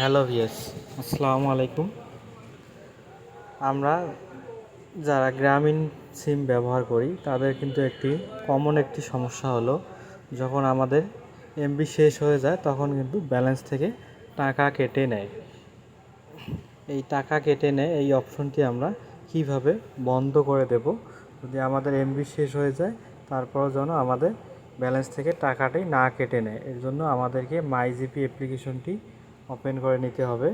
Hello ভিয়াস আসসালামু আলাইকুম। আমরা যারা গ্রামীণ সিম ব্যবহার করি, তাদের কিন্তু একটি কমন একটি সমস্যা হলো, যখন আমাদের এমবি শেষ হয়ে যায়, তখন কিন্তু ব্যালেন্স থেকে টাকা কেটে নেয়। এই টাকা কেটে নেয়, এই অপশনটি আমরা কীভাবে বন্ধ করে দেব? যদি আমাদের এমবি শেষ হয়ে যায় তারপর যেন আমাদের ব্যালেন্স থেকে টাকাটি না কেটে নেয়। এর জন্য আমাদেরকে মাইজিপি অ্যাপ্লিকেশনটি ওপেন করে নিতে হবে।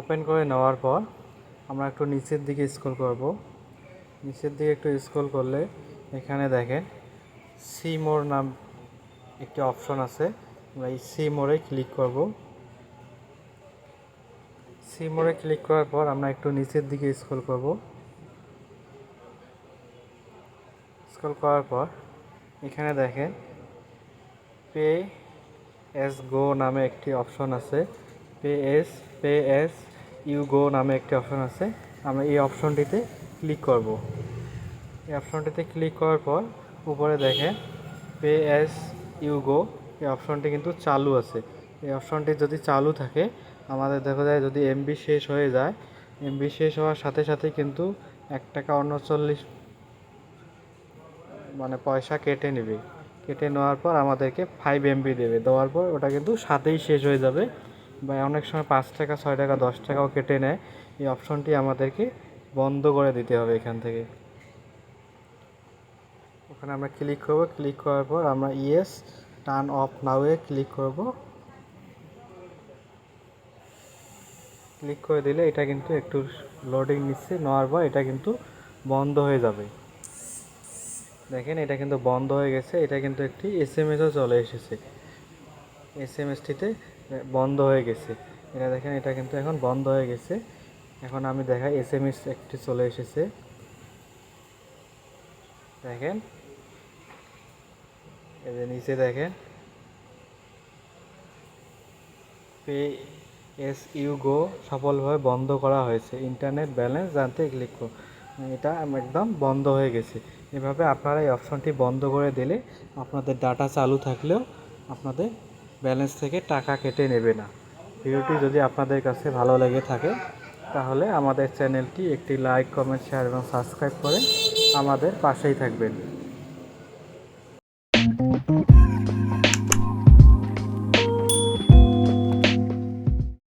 ওপেন করে নেওয়ার পর আমরা একটু নিচের দিকে স্ক্রল করব। নিচের দিকে একটু স্ক্রল করলে এখানে দেখেন সি মোর নাম একটি অপশন আছে। আমরা এই সি মোড়ে ক্লিক করব। সি মোড়ে ক্লিক করার পর আমরা একটু নিচের দিকে স্ক্রল করব। স্ক্রল করার পর, এখানে দেখেন পে এস গো নামে একটি অপশন আছে। Pay as pay as you go নামে একটি অপশন আছে। আমরা এই অপশনটিতে ক্লিক করব। এই অপশনটিতে ক্লিক করার পর, উপরে দেখেন পে এস ইউ গো এই অপশনটি কিন্তু চালু আছে। এই অপশনটি যদি চালু থাকে, আমাদের দেখা যায় যদি এমবি শেষ হয়ে যায় এমবি শেষ হওয়ার সাথে সাথে কিন্তু এক টাকা উনচল্লিশ মানে পয়সা কেটে নেবে। কেটে নেওয়ার পর আমাদেরকে ফাইভ এমবি দেবে। দেওয়ার পর ওটা কিন্তু সাথেই শেষ হয়ে যাবে। বা অনেক সময় পাঁচ টাকা, ছয় টাকা, দশ টাকাও কেটে নেয়। এই অপশনটি আমাদেরকে বন্ধ করে দিতে হবে এখান থেকে। ওখানে আমরা ক্লিক করব। ক্লিক করার পর আমরা ইয়েস টার্ন অফ নাওয়ে ক্লিক করব। ক্লিক করে দিলে এটা কিন্তু একটু লোডিং নিচ্ছে। নেওয়ার পর এটা কিন্তু বন্ধ হয়ে যাবে। দেখেন, এটা কিন্তু বন্ধ হয়ে গেছে। এটা কিন্তু একটি এস এম এসও চলে এসেছে। এস এম এসটিতে বন্ধ হয়ে গেছে। এটা দেখেন, এটা কিন্তু এখন বন্ধ হয়ে গেছে। এখন আমি দেখাই এস এম এস একটি চলে এসেছে। দেখেন যে নিচে দেখেন। পে এস ইউ গো সফলভাবে বন্ধ করা হয়েছে। ইন্টারনেট ব্যালেন্স জানতে ক্লিক করুন। এটা একদম বন্ধ হয়ে গেছে। এভাবে আপনারা এই অপশনটি বন্ধ করে দিলে আপনাদের ডাটা চালু থাকলেও আপনাদের ব্যালেন্স থেকে টাকা কেটে নেবে না। ভিডিওটি যদি আপনাদের কাছে ভালো লেগে থাকে, তাহলে আমাদের চ্যানেলটি একটি লাইক কমেন্ট শেয়ার এবং সাবস্ক্রাইব করে আমাদের পাশেই থাকবেন।